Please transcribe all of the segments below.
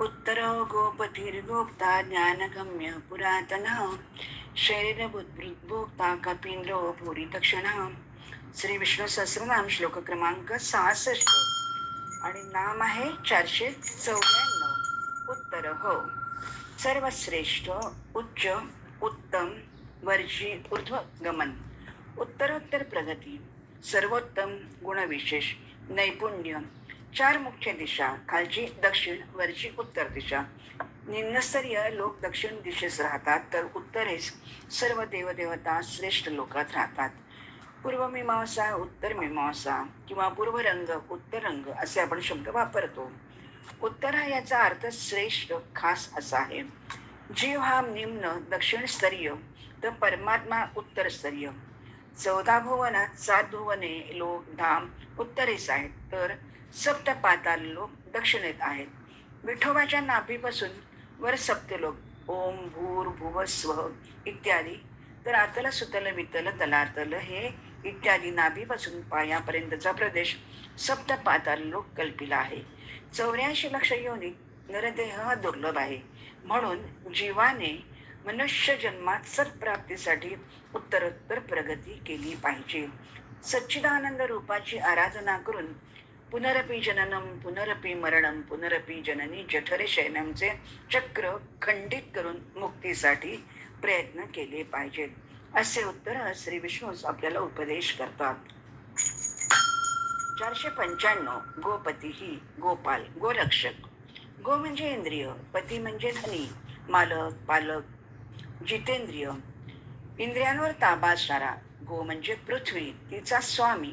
उत्तर गोपतिर्गोप्ता ज्ञानगम्य पुरातन। शरीरभूतभोक्ता कपिंद्रो भूरी दक्षिण श्री विष्णू सहस्रनाम श्लोक क्रमांक सहासष्ट। आणि नाम आहे चारशे चौऱ्याण्णव। उत्तर हो। सर्वश्रेष्ठ उच्च उत्तम वर्जी ऊर्ध्वगमन। उत्तरोत्तर प्रगती। सर्वोत्तम गुणविशेष। नैपुण्य। चार मुख्य दिशा खालची दक्षिण वरची उत्तर दिशा. निम्नस्तरीय लोक दक्षिण दिशेस राहतात तर उत्तरेस सर्व देवदेवता श्रेष्ठ लोकात राहतात. पूर्वमीमांसा उत्तर मीमांसा किंवा पूर्वरंग उत्तर रंग असे आपण शब्द वापरतो. उत्तर हा याचा अर्थ श्रेष्ठ खास असा आहे. जीव हा निम्न दक्षिण स्तरीय तर परमात्मा उत्तर स्तरीय चौदा भुवनात सात भुवने लोक धाम उत्तरेस आहेत तर सप्त पाताल लोक दक्षिणेत आहेत. विठोबाच्या नाभीपासून वर सप्त लोक ओम भूर भुव स्व इत्यादी. तर आतल सुतल वितल तलातल हे इत्यादी नाभीपासून पायापर्यंतचा प्रदेश सप्त पाताल लोक कल्पिला आहे. चौऱ्याऐंशी लक्ष योनी नरदेह हा दुर्लभ आहे. म्हणून जीवाने मनुष्य जन्मात सत्प्राप्तीसाठी उत्तरोत्तर प्रगती केली पाहिजे. सच्चिदानंद रूपाची आराधना करून पुनरपी जननम पुनरपी मरणम पुनरपी जननी जठरे शयनमचे चक्र खंडित करून मुक्तीसाठी प्रयत्न केले पाहिजेत. असे उत्तर श्री विष्णूच आपल्याला उपदेश करतात. चारशे पंच्याण्णव गोपती ही गोपाल गोरक्षक. गो म्हणजे इंद्रिय पती म्हणजे धनी मालक पालक जितेंद्रिय. इंद्रियांवर ताबा असणारा गो म्हणजे पृथ्वी तिचा स्वामी.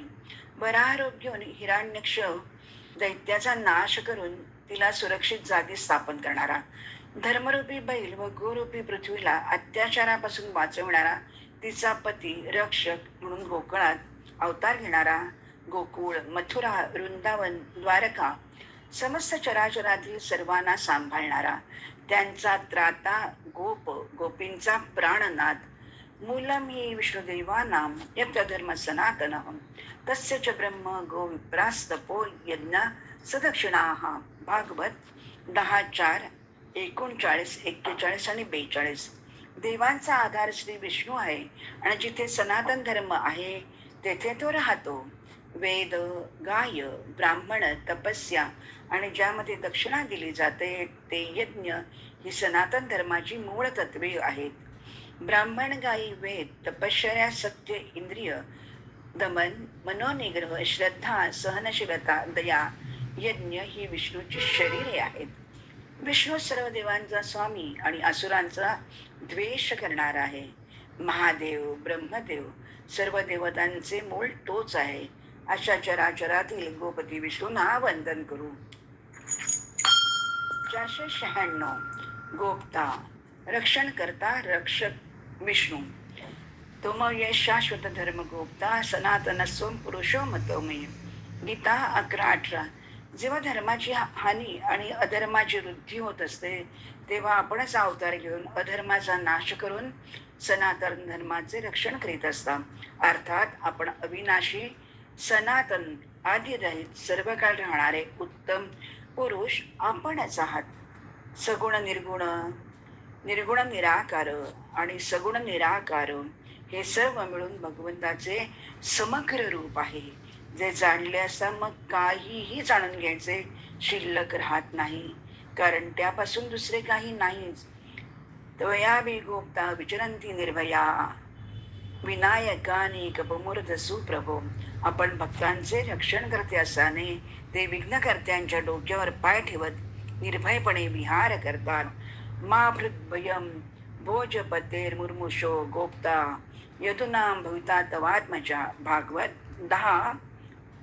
वरारोग्य हिरण्यक्ष दैत्याचा नाश करून तिला सुरक्षित जागी स्थापन करणारा. धर्मरूपी बैल व गोरूपी पृथ्वीला अत्याचारापासून वाचवणारा तिचा पती रक्षक म्हणून गोकुळात अवतार घेणारा गोकुळ मथुरा वृंदावन द्वारका समस्त चराचरातील सर्वांना सांभाळणारा. त्यांचा त्राता गोप गोपींचा प्राणनाद मूलम ही विष्णुदेवानाम यज्ञधर्म सनातन तस्य च ब्रह्म गोविप्रास्तपो यज्ञ सदक्षिणा। भागवत दहा चार एकोणचाळीस एक्केचाळीस आणि बेचाळीस। देवांचा आधार श्री विष्णू आहे आणि जिथे सनातन धर्म आहे तेथे तो राहतो। वेद गाय ब्राह्मण तपस्या आणि ज्यामध्ये दक्षिणा दिली जाते ते यज्ञ ही सनातन धर्माची मूळ तत्वे आहेत। ब्राह्मण गायी वेद तपश्चर्या सत्य इंद्रिय दमन मनोनिग्रह श्रद्धा सहनशीलता दया यज्ञ ही विष्णूची शरीरे आहेत. विष्णू सर्व देवांचा स्वामी आणि असुरांचा द्वेष करणारा आहे. महादेव ब्रह्मदेव सर्व देवतांचे मूळ तोच आहे. अशा चराचरातील गोपती विष्णूंना वंदन करू. चारशे शहाण्णव. गोप्ता. रक्षण करता रक्षक विष्णू. तोमय शाश्वत धर्म गोप्ता सनातन सोम पुरुषो मतोमय गीता अकरा अठरा. जेव्हा धर्माची हानी आणि अधर्माची वृद्धी होत असते तेव्हा आपणच अवतार घेऊन अधर्माचा नाश करून सनातन धर्माचे रक्षण करीत असता. अर्थात आपण अविनाशी सनातन आदिरहित सर्व काळ राहणारे उत्तम पुरुष आपणच आहात. सगुण निर्गुण निर्गुण निराकार आणि सगुण निराकार हे सर्व मिळून भगवंताचे समग्र रूप आहे. जे जाणले असता मग काहीही जाणून घ्यायचे शिल्लक राहत नाही. कारण त्यापासून दुसरे काही नाहीच. त्वया गोप्ता विचरंती निर्भया. विनायकाने कपमूर्ध सुप्रभो आपण भक्तांचे रक्षण करते असताने ते विघ्नकर्त्यांच्या डोक्यावर पाय ठेवत निर्भयपणे विहार करतात. मा भयम भोजपतेर मुर्मुषो गोप्ता यदुनाम भविता तवात्मजा भागवत दहा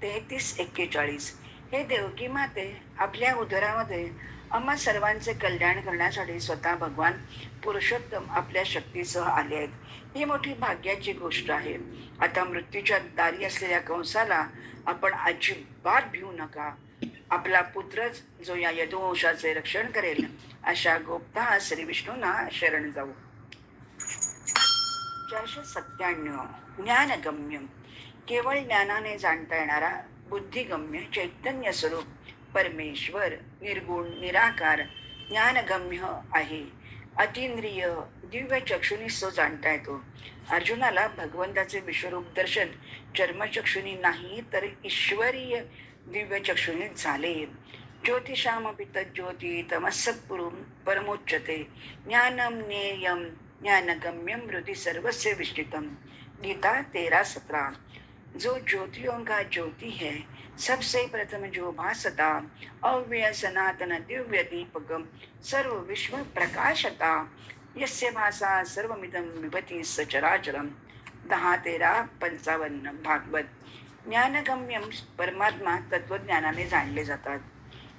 तेहतीस एक्केचाळीस. हे देवकी माते आपल्या उदरामध्ये आम्हा सर्वांचे कल्याण करण्यासाठी स्वतः भगवान पुरुषोत्तम आपल्या शक्तीसह आले आहेत. ही मोठी भाग्याची गोष्ट आहे. आता मृत्यूच्या दारी असलेल्या कंसाला आपण अजिबात भिवू नका. आपला पुत्रच जो या यदुवंशाचे रक्षण करेल अशा गोप्ता श्री विष्णूंना शरण जाऊ. चारशे सत्त्याण्णव. ज्ञानगम्य केवळ ज्ञानाने जाणता येणारा बुद्धिगम्य चैतन्य स्वरूप परमेश्वर निर्गुण निराकार ज्ञानगम्य आहे. अतिंद्रिय दिव्य चक्षुनी सो जाणता येतो. अर्जुनाला भगवंताचे विश्वरूप दर्शन चर्मचक्षुनी नाही तर ईश्वरीय दिव्य चक्षुनी झाले. ज्योतिषामपि तज्ज्योती तमसत्पुरुम परमोच्चते ज्ञानम ज्ञेयम ज्ञानगम्यम हृदय सर्वस्य विष्टितम गीता तेरा सत्रह। जो ज्योतियों का ज्योति है, सबसे प्रथम जो भासता, अव्यय सनातन दिव्य दीपकम, सर्व विश्व प्रकाशता। यस्य भाषा सर्वमिदं विभती सचराचरम दहा तेरा पंचावन्न भागवत। ज्ञानगम्यम परमात्मा तत्वज्ञानाने जाणले जातात।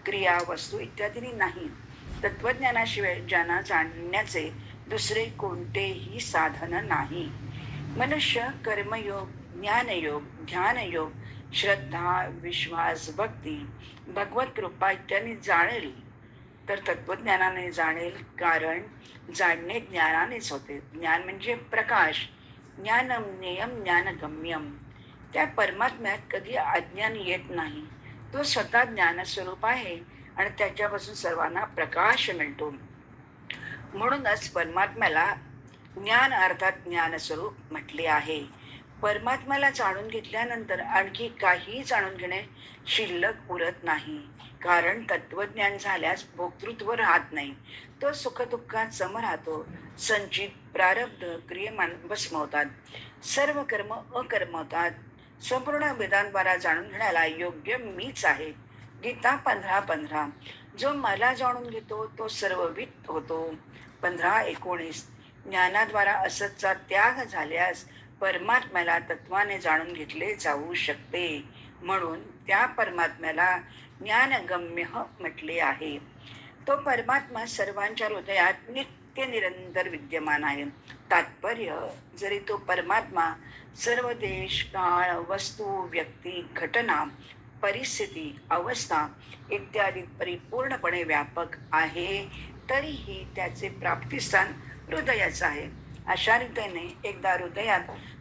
क्रिया, वस्तू इत्यादींनी नाही। तत्वज्ञानाशिवाय ज्यांना जाणण्याचे दुसरे कोणतेही साधन नाही. मनुष्य कर्मयोग ज्ञानयोग ध्यानयोग श्रद्धा विश्वास भक्ती भगवत कृपा इत्यादी जाणेल. तर तत्वज्ञानाने जाणेल कारण जाणणे ज्ञानानेच होते. ज्ञान म्हणजे प्रकाश. ज्ञानम नेयम ज्ञानगम्यम. त्या परमात्म्यात कधी अज्ञान येत नाही. तो स्वतः ज्ञानस्वरूप आहे आणि त्याच्यापासून सर्वांना प्रकाश मिळतो. म्हणूनच परमात्म्याला ज्ञान अर्थात ज्ञानस्वरूप म्हटले आहे. परमात्म्याला जाणून घेतल्यानंतर आणखी काही जाणून घेणे शिल्लक उरत नाही. कारण तत्वज्ञान झाल्यास भोक्तृत्व राहत नाही. तो सुखदुःखात सम राहतो. संचित प्रारब्ध क्रियमान भस्म होतात सर्व कर्म अकर्म होतात. संपूर्ण वेदांद्वारा जाणून घेण्याला योग्य मीच आहे. गीता पंधरा पंधरा. जो मला जाणून घेतो तो सर्ववित होतो. पंधरा एकोणीस ज्ञानाद्वारा असतचा त्याग झाल्यास परमात्म्याला तत्वाने जाणून घेतले जाऊ शकते. म्हणून त्या परमात्म्याला ज्ञानगम्य म्हटले आहे. तो परमात्मा सर्वांच्या हृदयात नित्य निरंतर विद्यमान आहे. तात्पर्य जरी तो परमात्मा सर्व देश काळ वस्तू व्यक्ती घटना परिस्थिती अवस्था इत्यादी परिपूर्णपणे व्यापक आहे तरीही त्याचे प्राप्तिस्थान हृदयाचं आहे. अशा रीतीने एकदा हृदयात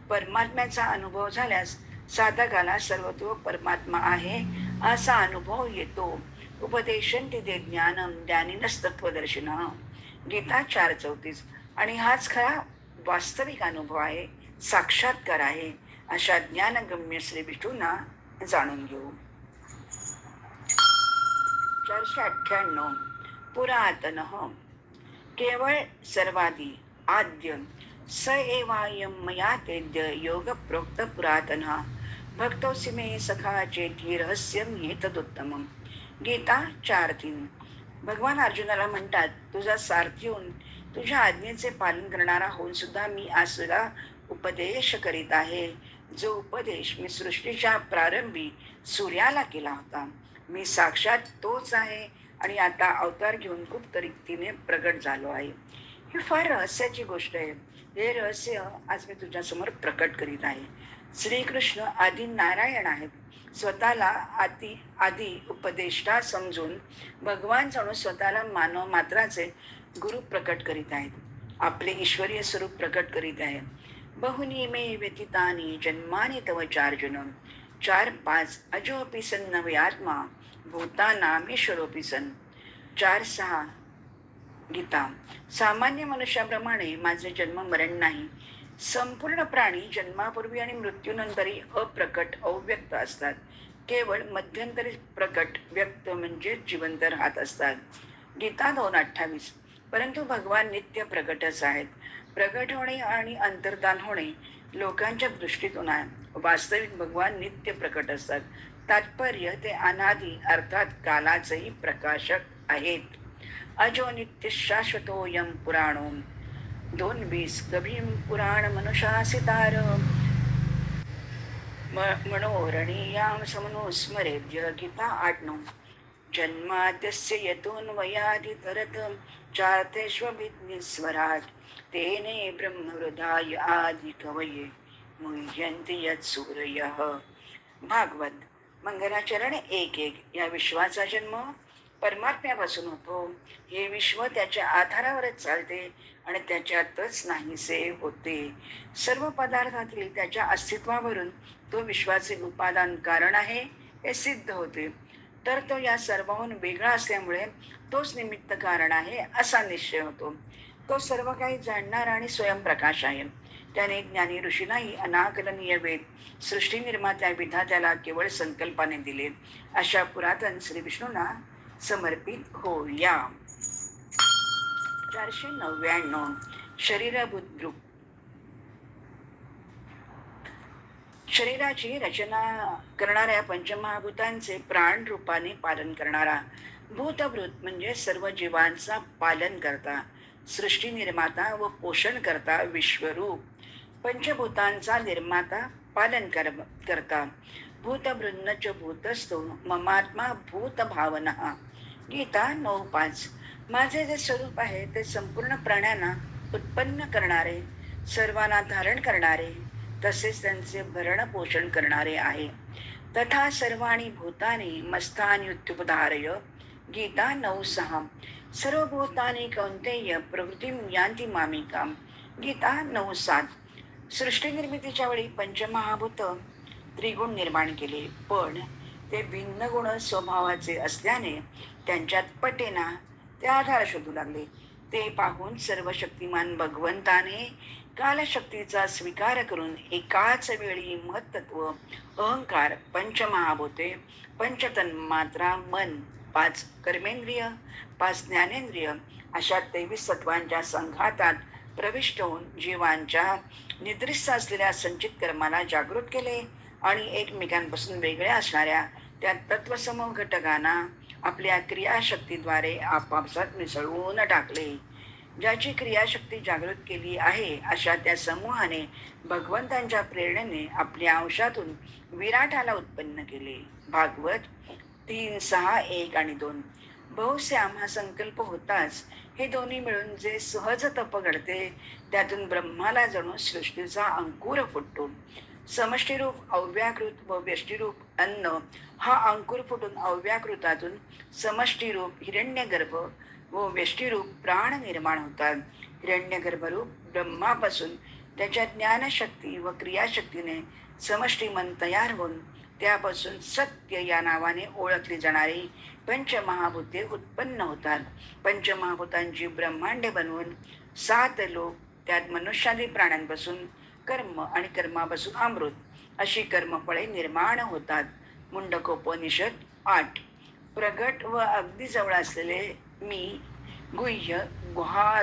परमात्म्याचा अनुभव झाल्यास साधकाला सर्वत्व परमात्मा आहे असा अनुभव येतो. उपदेशन तिथे ज्ञानम ज्ञानीनस्तत्वदर्शन गीता चार चौतीस. आणि हाच खरा वास्तविक अनुभव आहे साक्षात्कार आहे अशा ज्ञानगम्य श्री विष्णूंना जाणून घेऊ. चारशे अठ्ठ्याण्णव. पुरातन। केवळ सर्वादी आद्य स एवायम मया तेद्य योग प्रोक्त पुरातन। भक्तोसि मे सखा चेती रहस्यम एतदुत्तमम। गीता चार तीन भगवान अर्जुनाला म्हणतात तुझा सारथी होऊन तुझ्या आज्ञेचे पालन करणारा होऊन सुद्धा मी आज तुला उपदेश करीत आहे. जो उपदेश मी सृष्टीच्या प्रारंभी सूर्याला केला होता. मी साक्षात तोच आहे आणि आता अवतार घेऊन खूप रीतीने प्रगट झालो आहे. ही फार रहस्याची गोष्ट आहे. हे रहस्य आज मी तुझ्यासमोर प्रकट करीत आहे. श्रीकृष्ण आदी नारायण आहेत. स्वतःला आदी आदी उपदेष्टा समजून भगवान जणू स्वतःला मानव मात्राचे गुरु प्रकट करीत आहेत. आपले ईश्वरीय स्वरूप प्रकट करीत आहे. बहुनी मे व्यतीतानी जन्मानी तव चार्जुन. चार पाच अजोपी सन नवे आत्मा भूतानामेश्वरोपी सन. चार सहा गीता. सामान्य मनुष्याप्रमाणे माझे जन्म मरण नाही. संपूर्ण प्राणी जन्मापूर्वी आणि मृत्यूनंतरही अप्रकट अव्यक्त असतात. केवळ मध्यंतरी प्रकट व्यक्त म्हणजे जिवंत राहत असतात. गीता दोन अठ्ठावीस. परंतु भगवान नित्य प्रकटच आहेत. प्रकट होणे आणि अंतर्दान होणे लोकांच्या दृष्टीतून आहे. वास्तविक भगवान नित्य प्रकट असतात. तात्पर्य ते अनादी अर्थात कालाचेही प्रकाशक आहेत. अजो नित्य शाश्वतोयम पुराणो दोन वीस कभीम पुराण मनुषासितार मनोरणीयाम समनो स्मरेद्य गीता आठ नऊ जन्माद्यस्य यतून वयादि तरत चार्तेष्वभिज्ञस्वराट तेने ब्रह्महृदाय आदि कवये मुह्यन्ति यत्सूरयः भागवत. मंगलाचरण एक एक. या विश्वाचा जन्म परमात्म्यापासून होतो. हे विश्व त्याच्या आधारावरच चालते आणि त्याच्यातच नाहीसे होते. सर्व पदार्थातील त्याच्या अस्तित्वावरून तो विश्वाचे उपादान कारण आहे हे सिद्ध होते. तर तो या सर्वाहून वेगळा असल्यामुळे तोच निमित्त कारण आहे असा निश्चय होतो. तो सर्व काही जाणणार आणि स्वयंप्रकाश आहे. त्याने ज्ञानी ऋषीलाही अनाकलनीय वेद सृष्टी निर्मात्या विधात्याला केवळ संकल्पाने दिले. अशा पुरातन श्री विष्णूंना समर्पित होऊया. चारशे नव्याण्णव. शरीरभूत शरीराची रचना करणाऱ्या पंचमहाभूतांचे प्राण रूपाने पालन करणारा भूतभूत म्हणजे सर्व जीवांचा पालन करता सृष्टी निर्माता व पोषण करता विश्वरूप. पंचभूतांचा निर्माता पालन कर करता. भूतभृन्नच भूतस्तो ममात्मा भूत भावना गीता नऊ पाच. माझे जे स्वरूप आहे ते संपूर्ण प्राण्यांना उत्पन्न करणारे सर्वांना धारण करणारे तसेच त्यांचे भरण पोषण करणारे आहे. तथा सर्वाणी भूतानी मस्तानी उत्युपधारय गीता नऊ सहा. सर्व भूतानी कौंतेय प्रवृत्ती यांती मामिका. गीता नऊ सात. सृष्टी निर्मितीच्या वेळी पंचमहाभूत त्रिगुण निर्माण केले. पण ते भिन्न गुण स्वभावाचे असल्याने त्यांच्यात पटेना ते आधार शोधू लागले. ते पाहून सर्व शक्तिमान भगवंताने कालशक्तीचा स्वीकार करून एकाच वेळी महत्त्व अहंकार पंचमहाभूते पंचतन्मात्रा मन पाच कर्मेंद्रिय पाच ज्ञानेंद्रिय अशा तेवीस तत्वांच्या संघातात प्रविष्ट होऊन जीवांच्या निद्रिस्त असलेल्या संचित कर्माला जागृत केले आणि एकमेकांपासून वेगळ्या असणाऱ्या त्या तत्वसमूह घटकांना आपल्या क्रियाशक्तीद्वारे आपापसात मिसळवून टाकले. ज्याची क्रियाशक्ती जागृत केली आहे अशा त्या समूहाने भगवंतांच्या प्रेरणेने आपल्या अंशातून विराटाला उत्पन्न केले. भागवत तीन सहा एक आणि दोन. बहुश्याम हा संकल्प होताच. हे दोन्ही मिळून जे सहज तप घडते त्यातून ब्रह्माला जणू सृष्टीचा अंकुर फुटतो. समष्टीरूप अव्याकृत व व्यष्टीरूप अन्न हा अंकुर फुटून अव्याकृतातून समष्टीरूप हिरण्यगर्भ व व्यष्टीरूप प्राण निर्माण होतात. हिरण्यगर्भरूप ब्रह्मापासून त्याच्या ज्ञानशक्ती व क्रियाशक्तीने समष्टीमन तयार होऊन त्यापासून सत्य या नावाने ओळखली जाणारी पंचमहाभूते उत्पन्न होतात. पंचमहाभूतांची ब्रह्मांडे बनवून सात लोक त्यात मनुष्यादी प्राण्यांपासून कर्म आणि कर्मापासून अमृत अशी कर्मफळे निर्माण होतात. मुंडकोपनिषद आठ. प्रगट व अगदी जवळ असलेले मी गुह्य गुहा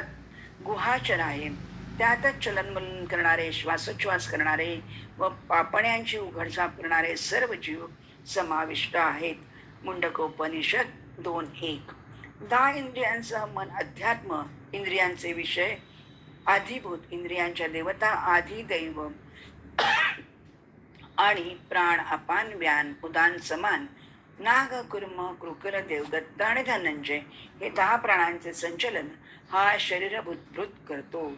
गुहाचर आहे त्यातच चलनमलन करणारे श्वासोच्छ्वास करणारे व पापण्यांची उघडझाप करणारे सर्व जीव समाविष्ट आहेत. मुंडकोपनिषद दोन एक. दहा इंद्रियांसह मन अध्यात्म इंद्रियांचे विषय आधीभूत इंद्रियांच्या देवता आधी दैव. आणि प्राण अपान व्यान उदान समान नाग कुर्म कृकर देवदत्त आणि धनंजय हे दहा प्राणांचे संचलन हा शरीरभूतभूत करतो.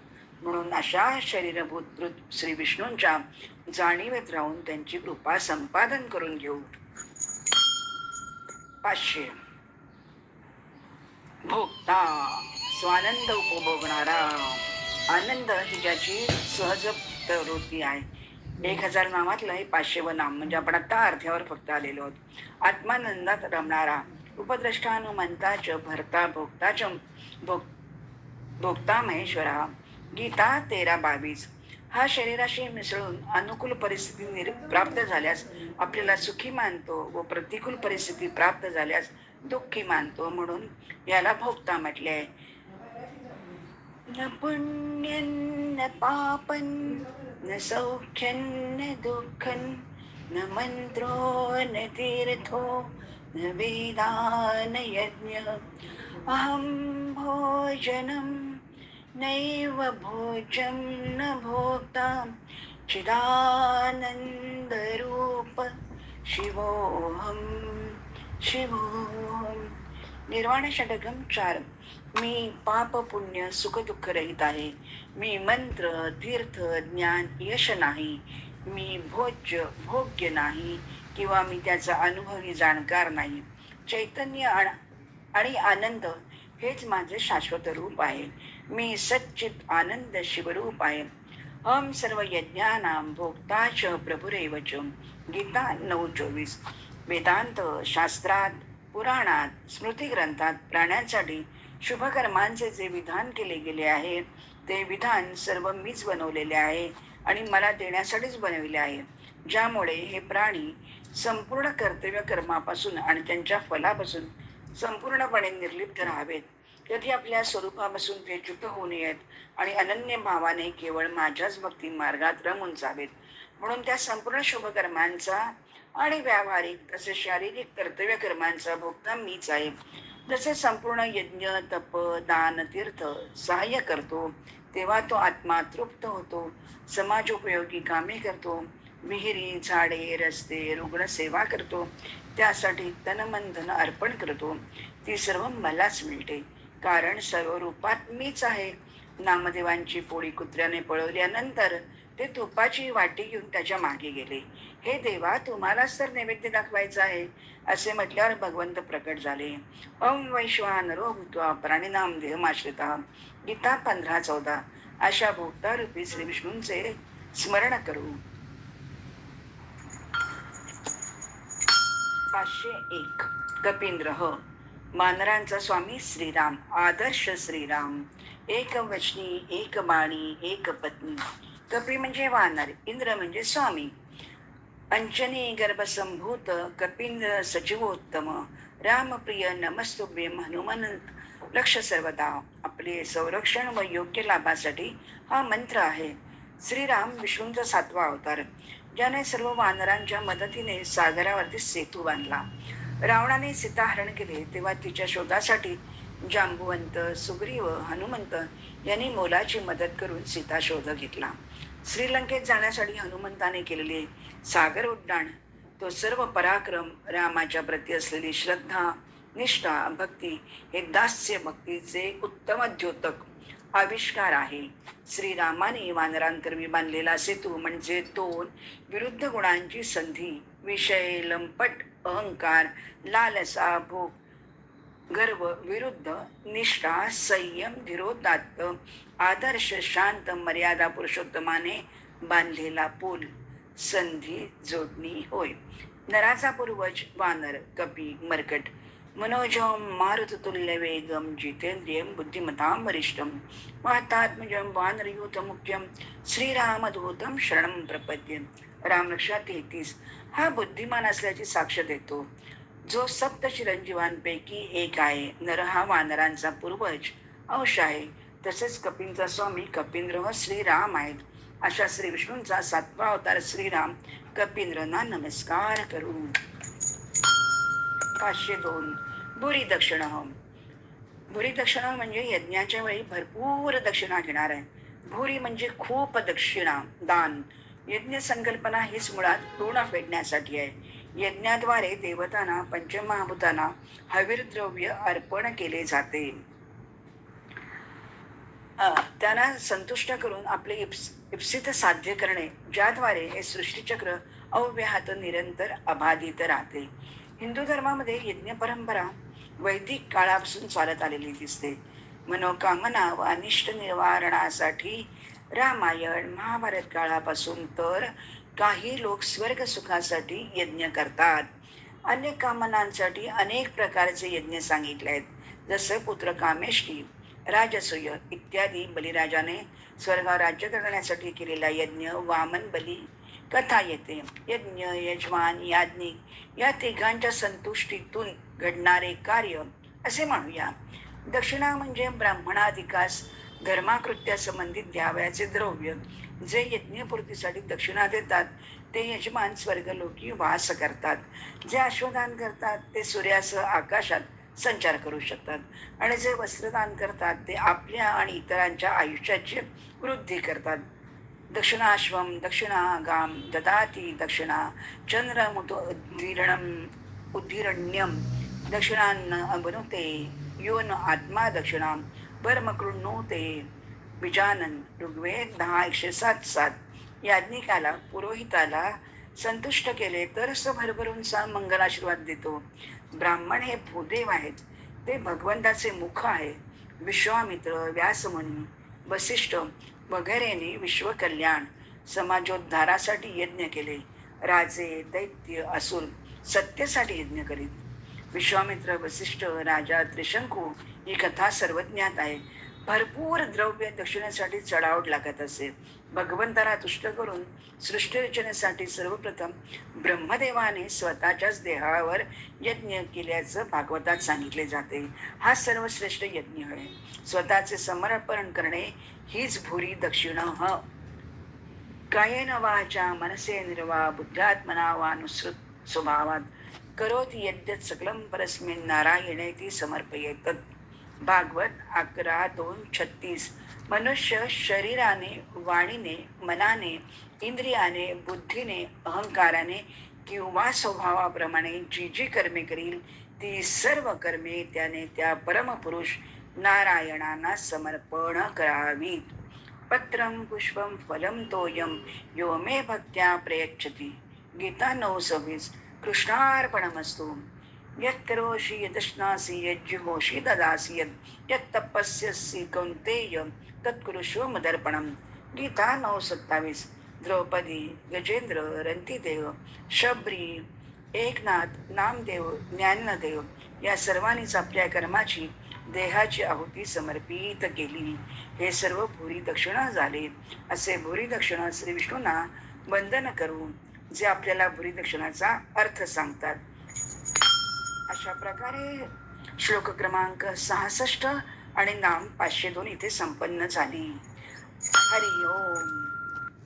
म्हणून अशा शरीरभूतभूत श्री विष्णूंच्या जाणीवेत राहून त्यांची कृपा संपादन करून घेऊ. पाचशे. भोगता स्वानंद उपभोगणारा. आनंद ही ज्याची सहज प्रवृत्ती आहे. एक हजार नावातलं हे पाचशे व नाम म्हणजे आपण आता अर्ध्यावर फक्त आलेलो आहोत. आत्मानंदात रमणारा उपद्रष्टानुमंताच भरता भोगताच भोग भोगता महेश्वरा गीता तेरा बावीस. हा शरीराशी मिसळून अनुकूल परिस्थिती प्राप्त झाल्यास आपल्याला सुखी मानतो व प्रतिकूल परिस्थिती प्राप्त झाल्यास दुःखी मानतो म्हणून याला भोगता म्हटले आहे. न पुण्यन् न पापन् न सौख्यं न दुःखं न मन्त्रो न तीर्थो न वेदा न यज्ञ अहं भोजनं नैव भोजं न भोक्ता चिदानन्दरूप शिवोऽहं शिवोऽहं। निर्वाणषडकं चारम्। मी पाप पुण्य सुख दुःख रहित आहे. मी मंत्र तीर्थ ज्ञान यश नाही. मी भोज्य भोग्य नाही किंवा मी त्याचा अनुभवी जाणकार नाही. चैतन्य आण- आणि आनंद हेच माझे शाश्वत रूप आहे. मी सच्चित आनंद शिवरूप आहे. हम सर्व यज्ञानां भोक्ताच प्रभुरेव गीता नऊ चोवीस. वेदांत शास्त्रात पुराणात स्मृतिग्रंथात प्राण्यांसाठी शुभकर्मांचे जे विधान केले गेले आहे ते विधान सर्व मीच बनवलेले आहे आणि मला देण्यासाठीच बनविले आहे. ज्यामुळे हे प्राणी संपूर्ण कर्तव्य कर्मापासून आणि त्यांच्या फलापासून संपूर्णपणे निर्लिप्त राहावेत. कधी आपल्या स्वरूपापासून ते च्युत होऊ नयेत आणि अनन्य भावाने केवळ माझ्याच भक्ती मार्गात रमून जावेत. म्हणून त्या संपूर्ण शुभकर्मांचा आणि व्यावहारिक तसेच शारीरिक कर्तव्य कर्मांचा भोगता मीच आहे. जसे संपूर्ण यज्ञ तप दान तीर्थ सहाय्य करतो तेव्हा तो आत्मा तृप्त होतो. समाजोपयोगी कामे करतो. विहिरी झाडे रस्ते रुग्ण सेवा करतो. त्यासाठी तनमन धन अर्पण करतो. ती सर्व मलाच मिळते. कारण सर्व रूपात मीच आहे. नामदेवांची पोळी कुत्र्याने पळवल्यानंतर ते तुपाची वाटी घेऊन त्याच्यामागे गेले. हे देवा तुम्हालाच तर नैवेद्य दाखवायचं आहे. असे म्हटल्यावर भगवंत प्रकट झाले. ओम वैश्वानरो भूत्वा प्राणीनाम देहमाश्रित गीता पंधरा चौदा. अशा भोक्ता रूपी श्री विष्णूंचे स्मरण करू. पाचशे एक. कपिंद्र. मानरांचा स्वामी श्रीराम. आदर्श श्रीराम. एक वचनी एक बाणी एक पत्नी. कपी म्हणजे वानर इंद्र म्हणजे स्वामी. अंजनी गर्भसंभूत कपिंद्र सचिवोत्तम रामप्रिय नमस्तुभ्य हनुमान लक्ष सर्वदा आपले संरक्षण व योग्य लाभासाठी हा मंत्र आहे. श्रीराम विष्णूंचा सातवा अवतार ज्याने सर्व वानरांच्या मदतीने सागरावरती सेतू बांधला. रावणाने सीता हरण केले तेव्हा तिच्या शोधासाठी जांबुवंत सुग्रीव हनुमंत यांनी मोलाची मदत करून सीता शोध घेतला. श्रीलंकेत जाण्यासाठी हनुमंताने केलेले सागर उड्डाण तो सर्व पराक्रम रामाच्या प्रती असलेली श्रद्धा निष्ठा भक्ती हे दास्य भक्तीचे उत्तम द्योतक आविष्कार आहे. श्रीरामाने वानरांकरवी बांधलेला सेतू म्हणजे दोन विरुद्ध गुणांची संधी विषय लंपट अहंकार लालसा भूक गर्व विरुद्ध निष्ठा संयम धीरोदात्त आदर्श शांत मर्यादा पुरुषोत्तमाने बांधलेला पूल. संधी जोडणी होय. नराचा पूर्वज वानर कपी मरकट. मनोजम मारुततुल्य वेगम जितेंद्रियम बुद्धिमतां वरिष्ठम. वानर वानरयूथ मुख्यम. श्रीरामदूतम शरणम प्रपद्य रामरक्षा तेहतीस हा बुद्धिमान असल्याची साक्ष देतो. जो सप्त चिरंजीवांपैकी एक आहे. नर हा वानरांचा पूर्वज. अंश आहे. तसेच कपिंचा स्वामी कपिंद्र व श्रीराम आहेत. अशा श्री विष्णूंचा सातवा अवतार श्रीराम कपिंद्रना नमस्कार करू. पाचशे दोन. भुरी दक्षिण. भुरी दक्षिणा म्हणजे यज्ञाच्या वेळी भरपूर दक्षिणा घेणार आहे. भुरी म्हणजे खूप दक्षिणा दान. यज्ञ संकल्पना हीच मुळात ऋण फेडण्यासाठी आहे. यज्ञाद्वारे देवतांना पंचमहाभूतांना हवीरद्रव्य अर्पण केले जाते. त्यांना संतुष्ट करून आपले इप्स इप्सित साध्य करणे ज्याद्वारे हे सृष्टीचक्र अव्याहत निरंतर अबाधित राहते. हिंदू धर्मामध्ये यज्ञ परंपरा वैदिक काळापासून चालत आलेली दिसते. मनोकामना व अनिष्ट निवारणासाठी रामायण महाभारत काळापासून तर काही लोक स्वर्ग सुखासाठी यज्ञ करतात. अन्य कामनांसाठी अनेक प्रकारचे यज्ञ सांगितले आहेत. जसं पुत्र कामेष्टी राजसूय इत्यादी बलिराजाने स्वर्गावर राज्य करण्यासाठी केलेला यज्ञ वामन बली कथा येते. यज्ञ यजमान याज्ञिक या तिघांच्या संतुष्टीतून घडणारे कार्य असे म्हणूया. दक्षिणा म्हणजे ब्राह्मणाधिकास धर्माकृत्यासंबंधित द्यावयाचे द्रव्य. जे यज्ञपूर्तीसाठी दक्षिणा देतात ते यजमान स्वर्गलोकी वास करतात. जे अश्वदान करतात ते सूर्यासह आकाशात संचार करू शकतात. आणि जे वस्त्रदान करतात ते आपल्या आणि इतरांच्या आयुष्याची वृद्धी करतात. दक्षिणाश्वम दक्षिणागाम ददाती दक्षिणा चंद्रमुत उद्धीरणम उद्धीरण्यम दक्षिणान्न अवनुते योन आत्मा दक्षिणा परमकृणोते विजानन ऋग्वेद दहा एकशे सात सात. याज्ञिकाला पुरोहिताला संतुष्ट केले तरच तो भरभरूनचा मंगलाशीर्वाद देतो. ब्राह्मण हे भूदेव आहेत. ते भगवंताचे मुख आहे. विश्वामित्र व्यासमुनी वसिष्ठ वगैरेने विश्वकल्याण समाजोद्धारासाठी यज्ञ केले. राजे दैत्य असून सत्तेसाठी यज्ञ करीत. विश्वामित्र वसिष्ठ राजा त्रिशंकू ही कथा सर्वज्ञात आहे. भरपूर द्रव्य दक्षिणेसाठी चढावट लागत असे. भगवंताला तुष्ट करून सृष्टीरचनेसाठी सर्वप्रथम ब्रह्मदेवाने स्वतःच्याच देहावर यज्ञ केल्याचं भागवतात सांगितले जाते. हा सर्वश्रेष्ठ यज्ञ आहे. स्वतःचे समर्पण करणे हीच भुरी दक्षिण ह. कायेन वाचा मनसे निर्वा बुद्धात्मना वा नुसृत स्वभावात. करोत यद्यत सकलम परस्मिन नारायणे ती समर्पयेतत. भागवत अकरा दोन छत्तीस. मनुष्य शरीराने वाणीने मनाने इंद्रियाने बुद्धीने अहंकाराने किंवा स्वभावाप्रमाणे जी जी कर्मे करील ती सर्व कर्मे त्याने त्या परमपुरुष नारायणांना समर्पण करावीत. पत्रं पुष्पं फलं तोयं यो मे भक्त्या प्रयच्छति. गीता नऊ सव्वीस. कृष्णार्पणमस्तु. यत्करोषि यदश्नासि यज्जुहोषि ददासि यत् यत्तपस्यसि कौन्तेय तत्कुरुषो मदर्पणं गीता नऊ सत्तावीस। द्रौपदी गजेंद्र रंतीदेव शबरी एकनाथ नामदेव ज्ञानदेव या सर्वांनीच आपल्या कर्माची देहाची आहुती समर्पित केली. हे सर्व भुरी दक्षिणा झाले. असे भुरी दक्षिणा श्री विष्णूंना वंदन करून जे आपल्याला भुरी दक्षिणाचा अर्थ सांगतात अशा प्रकारे श्लोक क्रमांक सहासष्ट आणि नाम पाचशे दोन इथे संपन्न झाली. हरि ओम